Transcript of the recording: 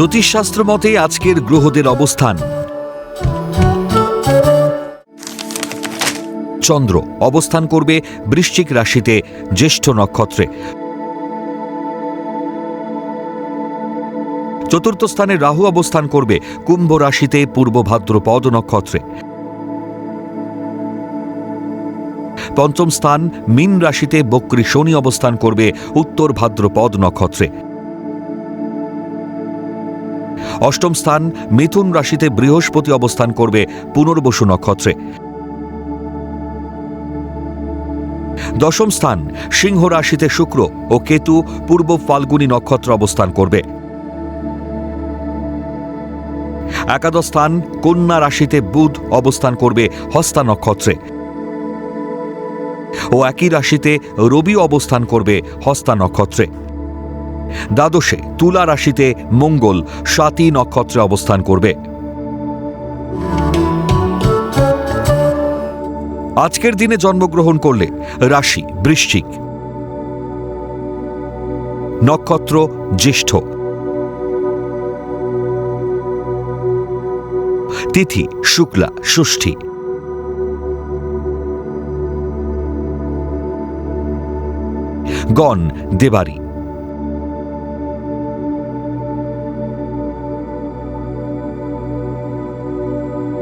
জ্যোতিষশাস্ত্র মতে আজকের গ্রহদের অবস্থান। চন্দ্র অবস্থান করবে বৃশ্চিক রাশিতে জ্যেষ্ঠ নক্ষত্রে। চতুর্থ স্থানে রাহু অবস্থান করবে কুম্ভ রাশিতে পূর্ব ভাদ্রপদ নক্ষত্রে। পঞ্চম স্থান মীন রাশিতে বক্রী শনি অবস্থান করবে উত্তর ভাদ্রপদ নক্ষত্রে। অষ্টম স্থান মিথুন রাশিতে বৃহস্পতি অবস্থান করবে পুনর্বসু নক্ষত্রে। দশম স্থান সিংহ রাশিতে শুক্র ও কেতু পূর্ব ফাল্গুনী নক্ষত্র অবস্থান করবে। একাদশ স্থান কন্যা রাশিতে বুধ অবস্থান করবে হস্তা নক্ষত্রে। ও একই রাশিতে রবি অবস্থান করবে হস্তা নক্ষত্রে। দ্বাদশে তুলা রাশিতে মঙ্গল সাতী নক্ষত্রে অবস্থান করবে। আজকের দিনে জন্মগ্রহণ করলে রাশি, বৃশ্চিক। নক্ষত্র, জ্যেষ্ঠ। তিথি, শুক্লা, ষষ্ঠী। গণ, দেবারী।